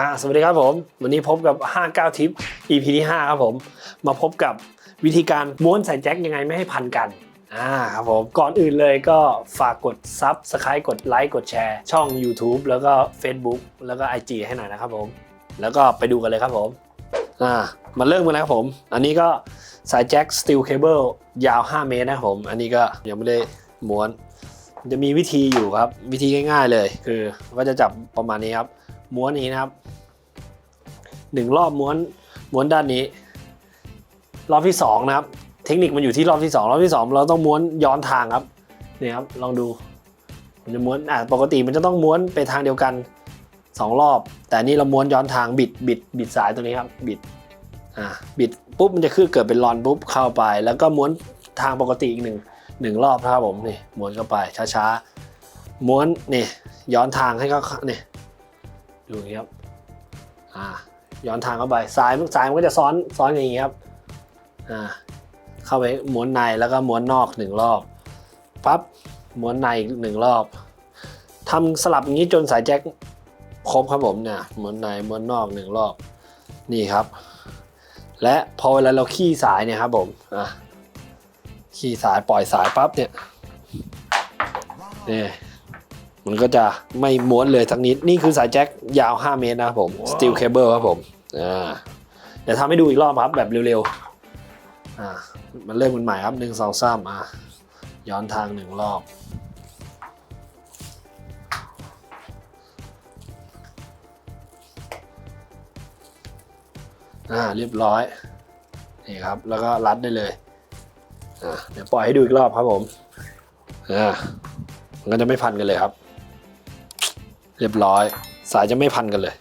อ่าสวัสดีครับผม วันนี้พบกับ 59 ทิป EP ที่ 5 ครับผม มาพบกับวิธีการม้วนใส่แจ็คยังไงไม่ให้พันกันอ่าครับผม ก่อนอื่นเลยก็ฝากกดซับสไครต์กดไลค์กดแชร์ ช่อง YouTube แล้วก็ Facebook แล้วก็ IG ให้หน่อยนะครับผม แล้วก็ไปดูกันเลยครับผมอ่ามาเริ่มกันนะครับผม อันนี้ก็สายแจ็คสตีลเคเบิลยาว 5 เมตรนะครับผม อันนี้ก็ยังไม่ได้ม้วนจะมีวิธีอยู่ครับ วิธีง่าย ๆเลย คือ ก็จะจับประมาณนี้ครับ ม้วนนี้นะครับ หนึ่งรอบม้วนม้วนด้านนี้ รอบที่สองนะครับ เทคนิคมันอยู่ที่รอบที่สองรอบที่สองเราต้องม้วนย้อนทางครับนี่ครับลองดูมันจะม้วนอ่าปกติมันจะต้องม้วนไปทางเดียวกันสองรอบ แต่นี่เราม้วนย้อนทางบิดบิดบิดสายตัวนี้ครับบิดอ่าบิดปุ๊บมันจะขึ้นเกิดเป็นรอนปุ๊บเข้าไป แล้วก็ม้วนทางปกติอีกหนึ่งหนึ่งรอบนะครับผมนี่ม้วนเข้าไปช้าๆม้วนนี่ย้อนทางให้เขาเนี่ยดูอย่างนี้ครับอ่า ย้อนทางเข้าไปซ้ายซ้ายมันก็จะซ้อนซ้อนอย่างนี้ครับอ่าเข้าไปม้วนในแล้วก็ม้วนนอกหนึ่งรอบปั๊บม้วนในอีกหนึ่งรอบทำสลับอย่างนี้จนสายแจ็คครบครับผมเนี่ยม้วนในม้วนนอกหนึ่งรอบนี่ครับ และพอเวลาเราขี้สายเนี่ยครับผมอะขี้สายปล่อยสายปั๊บเนี่ยนี่ มันก็จะไม่ม้วนเลยสักนิด นี่คือสายแจ็คยาว 5 เมตรนะครับผม steel cable ครับผมอ่าเดี๋ยวทำให้ดูอีกรอบครับแบบเร็วๆอ่ามันเริ่มกันใหม่ครับหนึ่งสองสามอะย้อนทางหนึ่งรอบอ่าเรียบร้อยนี่ครับแล้วก็รัดได้เลยอ่าเดี๋ยวปล่อยให้ดูอีกรอบครับผมอ่ามันก็จะไม่พันกันเลยครับ เรียบร้อย สายจะไม่พันกันเลย